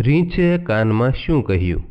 રીંછે કાનમાં શું કહ્યું?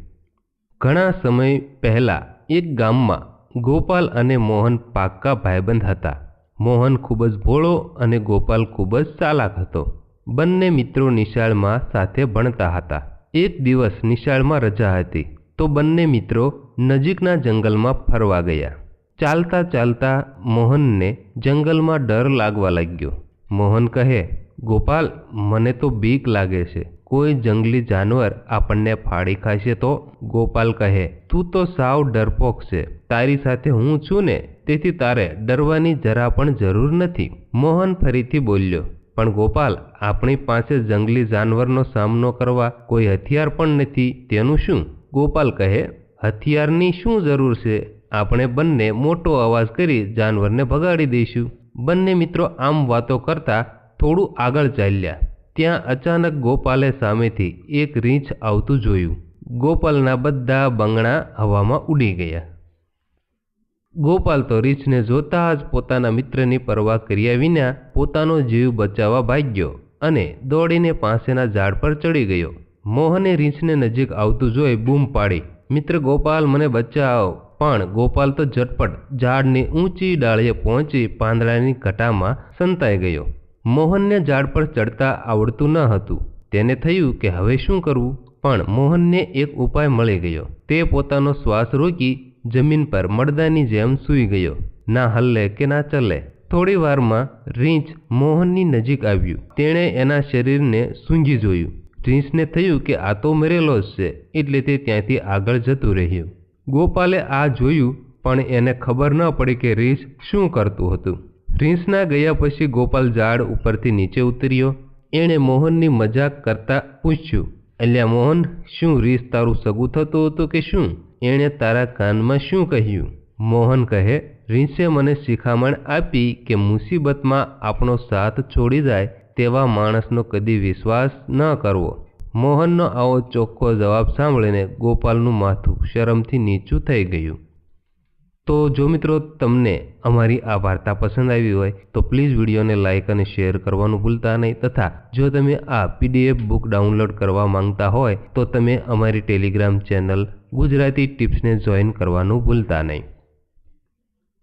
ઘણા સમય પહેલાં એક ગામમાં ગોપાલ અને મોહન પાક્કા ભાઈબંધ હતા. મોહન ખૂબ જ ભોળો અને ગોપાલ ખૂબ જ ચાલાક હતો. બંને મિત્રો નિશાળમાં સાથે ભણતા હતા. એક દિવસ નિશાળમાં રજા હતી, તો બંને મિત્રો નજીકના જંગલમાં ફરવા ગયા. ચાલતા ચાલતા મોહનને જંગલમાં ડર લાગવા લાગ્યો. મોહન કહે ગોપાલ, મને તો બીક લાગે છે. કોઈ જંગલી જાનવર આપણને ફાડી ખાશે તો? ગોપાલ કહે, તું તો સાવ ડરપોક છે. તારી સાથે હું છું ને, તેથી તારે ડરવાની જરા પણ જરૂર નથી. મોહન ફરીથી બોલ્યો, પણ ગોપાલ, આપણી પાસે જંગલી જાનવરનો સામનો કરવા કોઈ હથિયાર પણ નથી. તેનું શું? ગોપાલ કહે, હથિયારની શું જરૂર છે? આપણે બંને મોટો અવાજ કરી જાનવરને ભગાડી દઈશું. બંને મિત્રો આમ વાતો કરતા થોડું આગળ ચાલ્યા. ત્યાં અચાનક ગોપાલે સામેથી એક રીંછ આવતું જોયું. ગોપાલના બધા બંગણા હવામાં ઉડી ગયા. ગોપાલ તો રીંછને જોતા જ પોતાના મિત્રની પરવા કર્યા વિના પોતાનો જીવ બચાવવા ભાગ્યો અને દોડીને પાસેના ઝાડ પર ચડી ગયો. મોહને રીંછને નજીક આવતું જોઈ બૂમ પાડી. મિત્ર ગોપાલ, મને બચાવ. પણ ગોપાલ તો ઝટપટ ઝાડની ઊંચી ડાળીએ પહોંચી પાંદડાની ઘટામાં સંતાઈ ગયો. મોહનને ઝાડ પર ચડતા આવડતું ન હતું. તેને થયું કે હવે શું કરવું? પણ મોહનને એક ઉપાય મળી ગયો. તે પોતાનો શ્વાસ રોકી જમીન પર મળદાની જેમ સૂઈ ગયો. ના હલ્લે કે ના ચલે થોડી વારમાં રીંછ મોહનની નજીક આવ્યું. તેણે એના શરીરને સૂંઘી જોયું. રીંછને થયું કે આ તો મરેલો જ છે, એટલે તે ત્યાંથી આગળ જતું રહ્યું. ગોપાલે આ જોયું, પણ એને ખબર ન પડી કે રીંછ શું કરતું હતું. રીંછના ગયા પછી ગોપાલ ઝાડ ઉપરથી નીચે ઉતર્યો. એણે મોહનની મજાક કરતા પૂછ્યું, અલ્યા મોહન, શું રીસ તારું સગું થતું હતું કે શું? એણે તારા કાનમાં શું કહ્યું? મોહન કહે, રીંસે મને શિખામણ આપી કે મુસીબતમાં આપણો સાથ છોડી જાય તેવા માણસનો કદી વિશ્વાસ ન કરવો. મોહનનો આવો ચોખ્ખો જવાબ સાંભળીને ગોપાલનું માથું શરમથી નીચું થઈ ગયું. તો જો મિત્રો તમને અમારી આ વાર્તા પસંદ આવી હોય, તો પ્લીઝ વિડીયોને લાઇક અને શેર કરવાનું ભૂલતા નહીં. તથા જો તમે આ પીડીએફ બુક ડાઉનલોડ કરવા માંગતા હોય, તો તમે અમારી ટેલિગ્રામ ચેનલ ગુજરાતી ટિપ્સને જોઈન કરવાનું ભૂલતા નહીં.